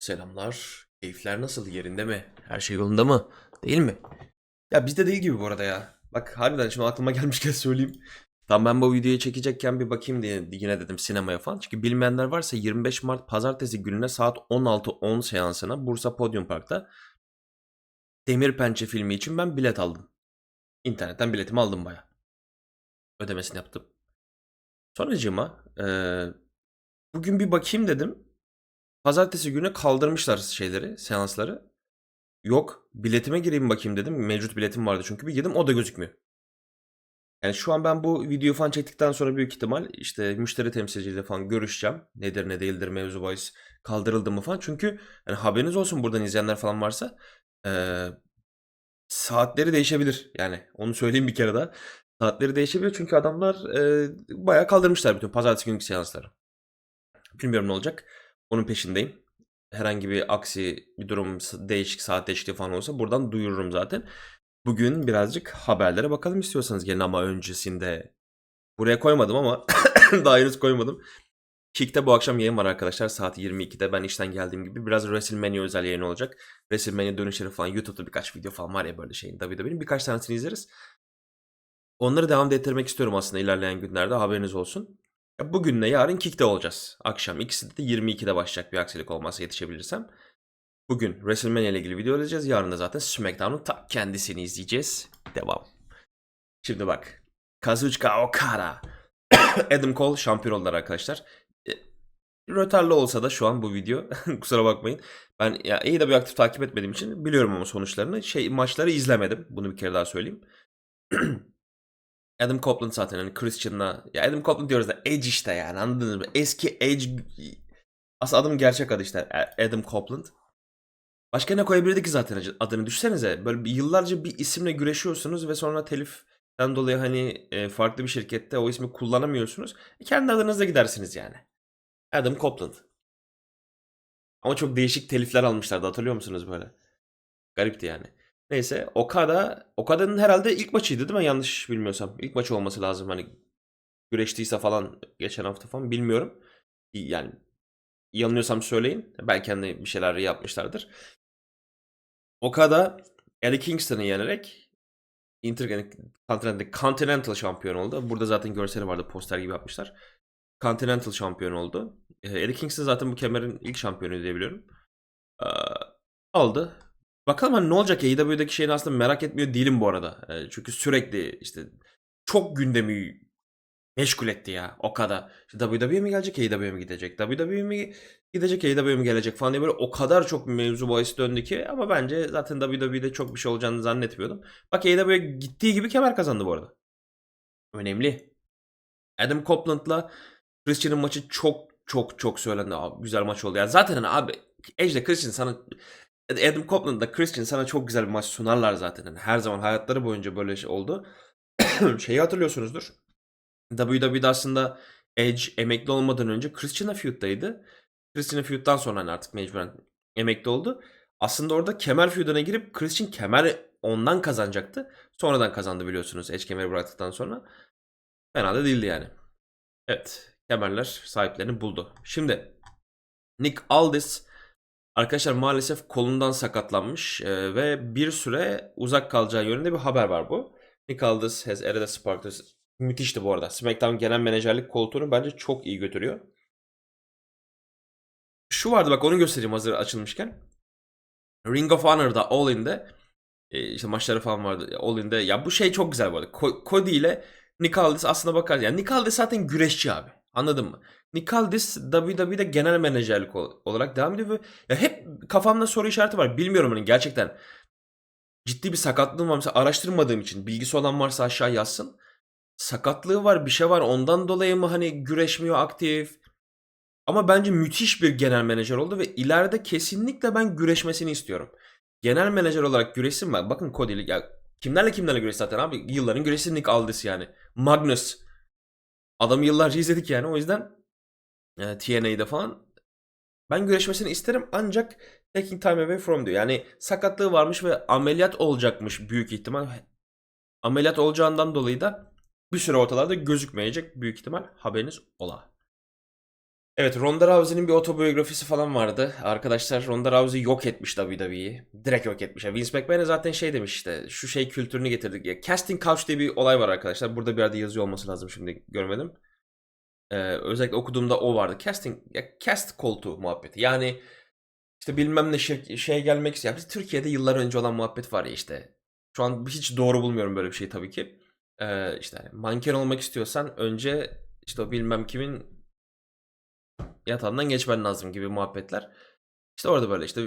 Selamlar. Keyifler nasıl? Yerinde mi? Her şey yolunda mı? Değil mi? Ya bizde değil gibi bu arada ya. Bak harbiden şimdi aklıma gelmişken söyleyeyim. Tam ben bu videoyu çekecekken bir bakayım diye yine dedim sinemaya falan. Çünkü bilmeyenler varsa 25 Mart pazartesi gününe saat 16.10 seansına Bursa Podium Park'ta Demir Pençe filmi için ben bilet aldım. İnternetten biletimi aldım baya. Ödemesini yaptım. Sonracığıma eee bugün bir bakayım dedim. Pazartesi günü kaldırmışlar şeyleri, seansları. Yok, biletime gireyim bakayım dedim. Mevcut biletim vardı çünkü bir girdim o da gözükmüyor. Yani şu an ben bu videoyu falan çektikten sonra büyük ihtimal işte müşteri temsilcisiyle falan görüşeceğim. Nedir ne değildir mevzu bahis kaldırıldı mı falan. Çünkü yani haberiniz olsun buradan izleyenler falan varsa eee, saatleri değişebilir. Yani onu söyleyeyim bir kere daha. Saatleri değişebilir çünkü adamlar eee bayağı kaldırmışlar bütün pazartesi günkü seansları. Bilmiyorum ne olacak. Onun peşindeyim. Herhangi bir aksi bir durum, değişik saat değişikliği falan olsa buradan duyururum zaten. Bugün birazcık haberlere bakalım istiyorsanız gelin ama öncesinde buraya koymadım ama daha henüz koymadım. Kick'te bu akşam yayın var arkadaşlar saat 22'de ben işten geldiğim gibi biraz WrestleMania özel yayın olacak. WrestleMania dönüşleri falan YouTube'da birkaç video falan var ya böyle şeyin WWE'nin birkaç tanesini izleriz. Onları devam ettirmek istiyorum aslında ilerleyen günlerde haberiniz olsun. Bugünle yarın Kick'te olacağız. Akşam ikisi de 22'de başlayacak bir aksilik olmazsa yetişebilirsem. Bugün WrestleMania ile ilgili video izleyeceğiz. Yarın da zaten SmackDown'un ta kendisini izleyeceğiz. Devam. Şimdi bak. Kazuchika Okada. Adam Cole şampiyon oldular arkadaşlar. E, Rötarlı olsa da şu an bu video. Kusura bakmayın. Ben ya bir aktif takip etmediğim için biliyorum ama sonuçlarını. Şey maçları izlemedim. Bunu bir kere daha söyleyeyim. Adam Copeland zaten hani Christian'la ya Adam Copeland diyoruz da Edge işte yani anladınız mı? Eski Edge aslında adım gerçek adı işte Adam Copeland. Başka ne koyabilirdi ki zaten adını düşsenize. Böyle bir, yıllarca bir isimle güreşiyorsunuz ve sonra teliften dolayı hani e, farklı bir şirkette o ismi kullanamıyorsunuz. E, kendi adınızla gidersiniz yani. Adam Copeland. Ama çok değişik telifler almışlardı hatırlıyor musunuz böyle? Garipti yani. Neyse Okada, Okada'nın herhalde ilk maçıydı değil mi? Yanlış bilmiyorsam. İlk maçı olması lazım. Hani güreştiyse falan geçen hafta falan bilmiyorum. Yani yanılıyorsam söyleyin. Belki hani bir şeyler yapmışlardır. Okada Eddie Kingston'ı yenerek Intercontinental Continental şampiyon oldu. Burada zaten görseli vardı poster gibi yapmışlar. Continental şampiyon oldu. Eddie Kingston zaten bu kemerin ilk şampiyonu diye biliyorum. Aldı. Bakalım hani ne olacak AEW'deki şeyini aslında merak etmiyor değilim bu arada. Ee, çünkü sürekli işte çok gündemi meşgul etti ya o kadar. İşte WWE mi gelecek AEW'ye mi gidecek? WWE mi gidecek AEW'ye mi gelecek falan diye böyle o kadar çok mevzu bahis döndü ki ama bence zaten WWE'de çok bir şey olacağını zannetmiyordum. Bak AEW'ye gittiği gibi kemer kazandı bu arada. Önemli. Adam Copeland'la Christian'ın maçı çok çok çok söylendi. Abi, güzel maç oldu. Yani zaten hani abi Edge'le Christian sana Adam Copeland'da Christian sana çok güzel bir maç sunarlar zaten. Yani her zaman hayatları boyunca böyle şey oldu. Şeyi hatırlıyorsunuzdur. WWE'de aslında Edge emekli olmadan önce Christian'a feud'daydı. Christian'a feud'dan sonra hani artık mecburen emekli oldu. Aslında orada kemer feud'una girip Christian kemer ondan kazanacaktı. Sonradan kazandı biliyorsunuz Edge kemeri bıraktıktan sonra. Fena da değildi yani. Evet. Kemerler sahiplerini buldu. Şimdi Nick Aldis arkadaşlar maalesef kolundan sakatlanmış e, ve bir süre uzak kalacağı yönünde bir haber var bu. Nick Aldis has added a spark to Müthişti bu arada. SmackDown genel menajerlik koltuğunu bence çok iyi götürüyor. Şu vardı bak onu göstereyim hazır açılmışken. Ring of Honor'da All In'de e, işte maçları falan vardı. All In'de ya bu şey çok güzel bu arada. Cody ile Nick Aldis aslında bakar yani Nick Aldis zaten güreşçi abi. Anladın mı? Nick Aldis WWE'de genel menajerlik olarak devam ediyor ve ya hep kafamda soru işareti var. Bilmiyorum hani gerçekten ciddi bir sakatlığım var. Mesela araştırmadığım için bilgisi olan varsa aşağı yazsın sakatlığı var, bir şey var. Ondan dolayı mı hani güreşmiyor aktif? Ama bence müthiş bir genel menajer oldu ve ileride kesinlikle ben güreşmesini istiyorum. Genel menajer olarak güreşsin var. Bakın Cody ya kimlerle kimlerle güreş zaten abi. Yılların güreşi Nick Aldis yani. Magnus. Adamı yıllarca izledik yani. O yüzden e, TNA'de falan ben güreşmesini isterim ancak taking time away from diyor. Yani sakatlığı varmış ve ameliyat olacakmış büyük ihtimal. Ameliyat olacağından dolayı da bir süre ortalarda gözükmeyecek büyük ihtimal haberiniz ola. Evet Ronda Rousey'nin bir otobiyografisi falan vardı. Arkadaşlar Ronda Rousey yok etmiş WWE'yi. Direkt yok etmiş. Vince McMahon'e zaten şey demiş işte şu şey kültürünü getirdik. Ya, casting couch diye bir olay var arkadaşlar. Burada bir yerde yazıyor olması lazım şimdi görmedim. Ee, özellikle okuduğumda o vardı. Casting, ya cast koltuğu muhabbeti. Yani işte bilmem ne şey, şey gelmek istiyor. Biz Türkiye'de yıllar önce olan muhabbet var ya işte. Şu an hiç doğru bulmuyorum böyle bir şey tabii ki. Ee, işte manken olmak istiyorsan önce işte o bilmem kimin yatağından geçmen lazım gibi muhabbetler. İşte orada böyle işte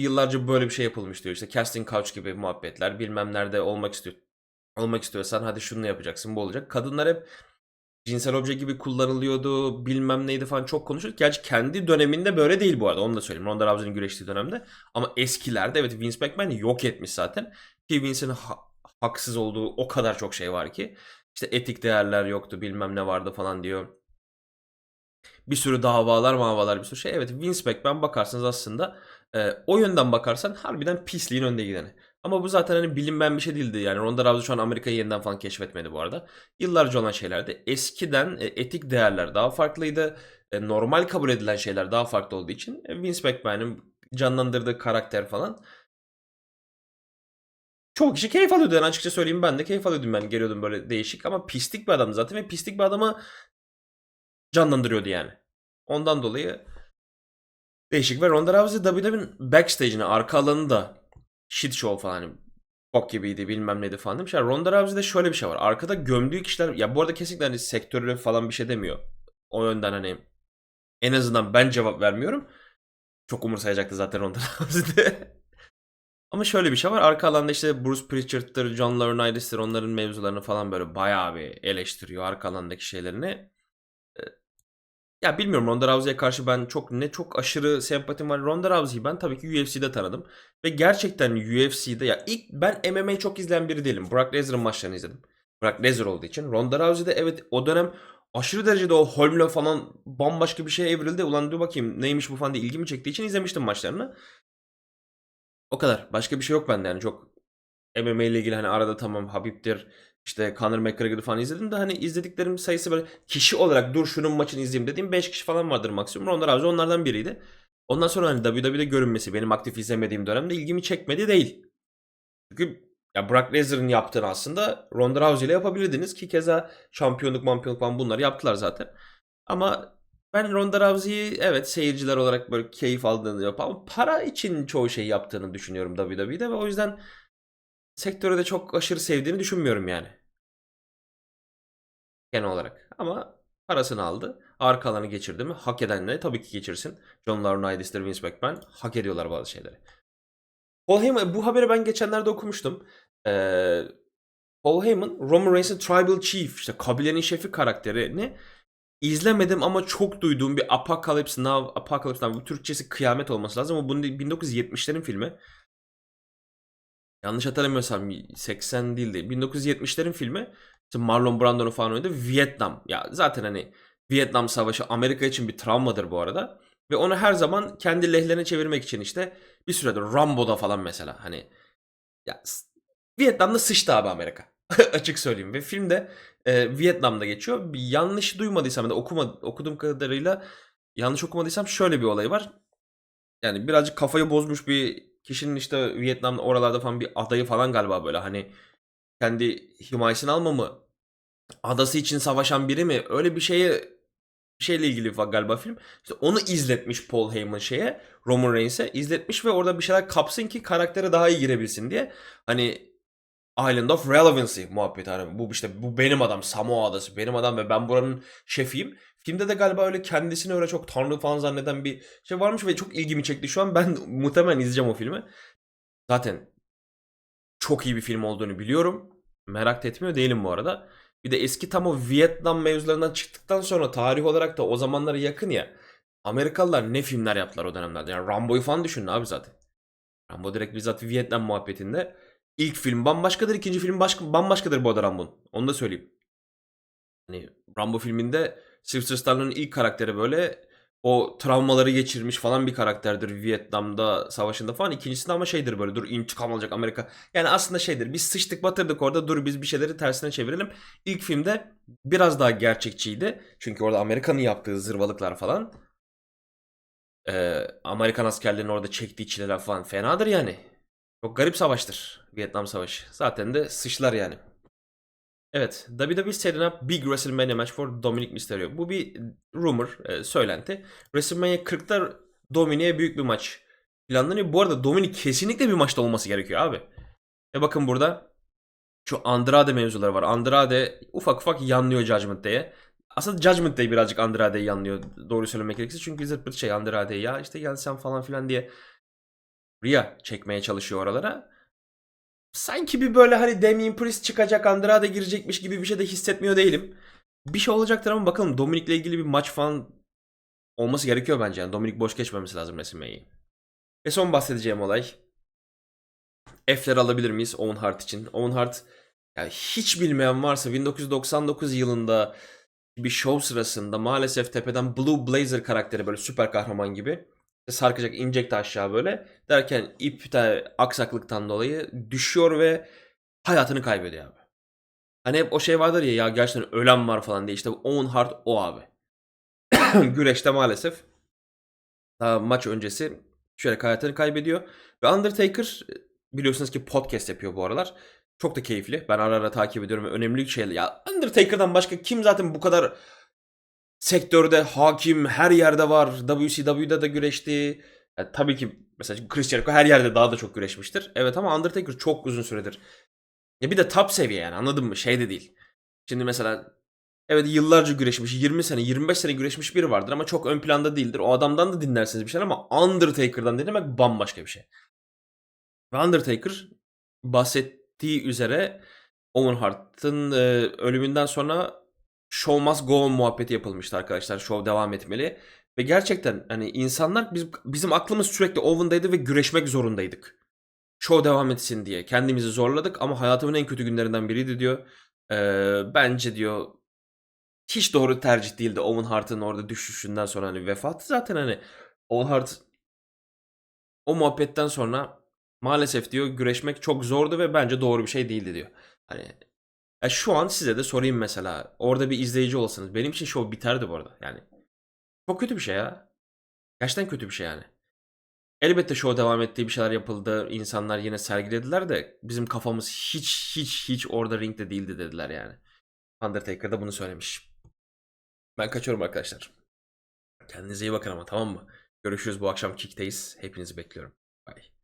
yıllarca böyle bir şey yapılmış diyor. İşte casting couch gibi muhabbetler. Bilmem nerede olmak istiyor. Olmak istiyorsan hadi şunu yapacaksın bu olacak. Kadınlar hep cinsel obje gibi kullanılıyordu bilmem neydi falan çok konuşuyoruz. Gerçi kendi döneminde böyle değil bu arada onu da söyleyeyim. Ronda Rousey'nin güreştiği dönemde. Ama eskilerde evet Vince McMahon yok etmiş zaten. Ki Vince'in ha- haksız olduğu o kadar çok şey var ki. İşte etik değerler yoktu bilmem ne vardı falan diyor. Bir sürü davalar mavalar bir sürü şey. Evet Vince McMahon bakarsınız aslında e, o yönden bakarsan harbiden pisliğin önde gideni. Ama bu zaten hani bilinmeyen bir şey değildi. Yani Ronda Rousey şu an Amerika'yı yeniden falan keşfetmedi bu arada. Yıllarca olan şeylerdi. Eskiden e, etik değerler daha farklıydı. E, normal kabul edilen şeyler daha farklı olduğu için e, Vince McMahon'ın canlandırdığı karakter falan çoğu kişi keyif alıyordu yani açıkça söyleyeyim ben de keyif alıyordum ben geliyordum böyle değişik ama pislik bir adamdı zaten ve pislik bir adamı canlandırıyordu yani. Ondan dolayı değişik ve Ronda Rousey WWE'nin backstage'ine arka alanı da shit show falan hani bok gibiydi bilmem neydi falan demiş. Yani Ronda Rousey'de şöyle bir şey var. Arkada gömdüğü kişiler ya bu arada kesinlikle hani sektörü falan bir şey demiyor. O yönden hani en azından ben cevap vermiyorum. Çok umursayacaktı zaten Ronda Rousey'de. Ama şöyle bir şey var. Arka alanda işte Bruce Pritchard'tır, John Laurinaitis'tir onların mevzularını falan böyle bayağı bir eleştiriyor arka alandaki şeylerini. Ya bilmiyorum Ronda Rousey'e karşı ben çok ne çok aşırı sempatim var. Ronda Rousey'i ben tabii ki UFC'de tanıdım. Ve gerçekten UFC'de ya ilk ben MMA'yi çok izleyen biri değilim. Brock Lesnar'ın maçlarını izledim. Brock Lesnar olduğu için. Ronda Rousey'de evet o dönem aşırı derecede o Holm'le falan bambaşka bir şeye evrildi. Ulan dur bakayım neymiş bu falan diye ilgimi çektiği için izlemiştim maçlarını. O kadar. Başka bir şey yok bende yani çok MMA ile ilgili hani arada tamam Habib'tir işte Conor McGregor'ı falan izledim de hani izlediklerim sayısı böyle kişi olarak dur şunun maçını izleyeyim dediğim 5 kişi falan vardır maksimum. Ronda Rousey onlardan biriydi. Ondan sonra hani WWE'de görünmesi benim aktif izlemediğim dönemde ilgimi çekmedi değil. Çünkü ya Brock Lesnar'ın yaptığını aslında Ronda Rousey ile yapabilirdiniz ki keza şampiyonluk mampiyonluk falan bunları yaptılar zaten. Ama ben Ronda Rousey'i evet seyirciler olarak böyle keyif aldığını yap ama para için çoğu şey yaptığını düşünüyorum WWE'de ve o yüzden sektörü de çok aşırı sevdiğini düşünmüyorum yani. Genel olarak. Ama parasını aldı. Arka alanı geçirdi mi? Hak edenle tabii ki geçirsin. John Laurinaitis'tir, Vince McMahon. Hak ediyorlar bazı şeyleri. Paul Heyman, bu haberi ben geçenlerde okumuştum. Ee, Paul Heyman, Roman Reigns'in Tribal Chief, işte kabilenin şefi karakterini izlemedim ama çok duyduğum bir Apocalypse Now, Apocalypse Now, bu Türkçesi kıyamet olması lazım ama bunun 1970'lerin filmi. Yanlış hatırlamıyorsam 80 değil de 1970'lerin filmi. İşte Marlon Brando'nun falan oynadığı Vietnam. Ya zaten hani Vietnam Savaşı Amerika için bir travmadır bu arada. Ve onu her zaman kendi lehlerine çevirmek için işte bir süredir Rambo'da falan mesela hani ya Vietnam'da sıçtı abi Amerika. Açık söyleyeyim. Ve filmde e, Vietnam'da geçiyor. Yanlış duymadıysam da okuma, okuduğum kadarıyla yanlış okumadıysam şöyle bir olay var. Yani birazcık kafayı bozmuş bir kişinin işte Vietnam oralarda falan bir adayı falan galiba böyle hani kendi himayesini alma mı? Adası için savaşan biri mi? Öyle bir şeye bir şeyle ilgili galiba film. İşte onu izletmiş Paul Heyman şeye Roman Reigns'e izletmiş ve orada bir şeyler kapsın ki karaktere daha iyi girebilsin diye. Hani Island of Relevancy muhabbeti hani bu işte bu benim adam Samoa adası benim adam ve ben buranın şefiyim. Filmde de galiba öyle kendisini öyle çok tanrı falan zanneden bir şey varmış ve çok ilgimi çekti. Şu an ben muhtemelen izleyeceğim o filmi. Zaten çok iyi bir film olduğunu biliyorum. Merak etmiyor değilim bu arada. Bir de eski tam o Vietnam mevzularından çıktıktan sonra tarih olarak da o zamanlara yakın ya. Amerikalılar ne filmler yaptılar o dönemlerde. Yani Rambo'yu falan düşünün abi zaten. Rambo direkt bizzat Vietnam muhabbetinde. İlk film bambaşkadır, ikinci film başka, bambaşkadır bu arada Rambo'nun. Onu da söyleyeyim. Hani Rambo filminde Sylvester Stallone'un ilk karakteri böyle o travmaları geçirmiş falan bir karakterdir Vietnam'da savaşında falan. İkincisinde ama şeydir böyle dur intikam alacak Amerika. Yani aslında şeydir biz sıçtık batırdık orada dur biz bir şeyleri tersine çevirelim. İlk filmde biraz daha gerçekçiydi. Çünkü orada Amerika'nın yaptığı zırvalıklar falan. Ee, Amerikan askerlerinin orada çektiği çileler falan fenadır yani. Çok garip savaştır Vietnam Savaşı. Zaten de sıçlar yani. Evet, WWE setting up big WrestleMania match for Dominic Mysterio. Bu bir rumor, e, söylenti. WrestleMania 40'ta Dominic'e büyük bir maç planlanıyor. Bu arada Dominic kesinlikle bir maçta olması gerekiyor abi. Ve bakın burada şu Andrade mevzuları var. Andrade ufak ufak yanlıyor Judgment Day'e. Aslında Judgment Day birazcık Andrade'yi yanlıyor. Doğru söylemek gerekirse. Çünkü zırt pırt şey Andrade'yi ya işte gel sen falan filan diye Rhea çekmeye çalışıyor oralara. Sanki bir böyle hani Damien Priest çıkacak Andrade girecekmiş gibi bir şey de hissetmiyor değilim. Bir şey olacaktır ama bakalım Dominic'le ilgili bir maç falan olması gerekiyor bence. Yani Dominic boş geçmemesi lazım WrestleMania'yı. Ve son bahsedeceğim olay. F'ler alabilir miyiz Owen Hart için? Owen Hart yani hiç bilmeyen varsa 1999 yılında bir show sırasında maalesef tepeden Blue Blazer karakteri böyle süper kahraman gibi sarkacak inecekti aşağı böyle derken ipte aksaklıktan dolayı düşüyor ve hayatını kaybediyor abi. Hani hep o şey vardır ya ya gerçekten ölen var falan diye işte Owen Hart o abi. Güreşte maalesef daha maç öncesi şöyle hayatını kaybediyor. Ve Undertaker biliyorsunuz ki podcast yapıyor bu aralar. Çok da keyifli. Ben ara ara takip ediyorum ve önemli şeyler. Ya Undertaker'dan başka kim zaten bu kadar sektörde hakim, her yerde var. WCW'da da güreşti. Ya tabii ki mesela Chris Jericho her yerde daha da çok güreşmiştir. Evet ama Undertaker çok uzun süredir. Ya bir de top seviye yani anladın mı? Şey de değil. Şimdi mesela evet yıllarca güreşmiş, 20 sene, 25 sene güreşmiş biri vardır ama çok ön planda değildir. O adamdan da dinlersiniz bir şeyler ama Undertaker'dan dinlemek bambaşka bir şey. Ve Undertaker bahsettiği üzere Owen Hart'ın e, ölümünden sonra show must go on muhabbeti yapılmıştı arkadaşlar. Show devam etmeli. Ve gerçekten hani insanlar biz, bizim aklımız sürekli Owen'daydı ve güreşmek zorundaydık. Show devam etsin diye. Kendimizi zorladık ama hayatımın en kötü günlerinden biriydi diyor. Ee, bence diyor hiç doğru tercih değildi Owen Hart'ın orada düşüşünden sonra hani vefatı zaten hani Owen Hart o muhabbetten sonra maalesef diyor güreşmek çok zordu ve bence doğru bir şey değildi diyor. Hani ya şu an size de sorayım mesela. Orada bir izleyici olsanız. Benim için show biterdi bu arada. Yani çok kötü bir şey ya. Gerçekten kötü bir şey yani. Elbette show devam ettiği bir şeyler yapıldı. İnsanlar yine sergilediler de bizim kafamız hiç hiç hiç orada ringde değildi dediler yani. Undertaker da bunu söylemiş. Ben kaçıyorum arkadaşlar. Kendinize iyi bakın ama tamam mı? Görüşürüz bu akşam Kick'teyiz. Hepinizi bekliyorum. Bye.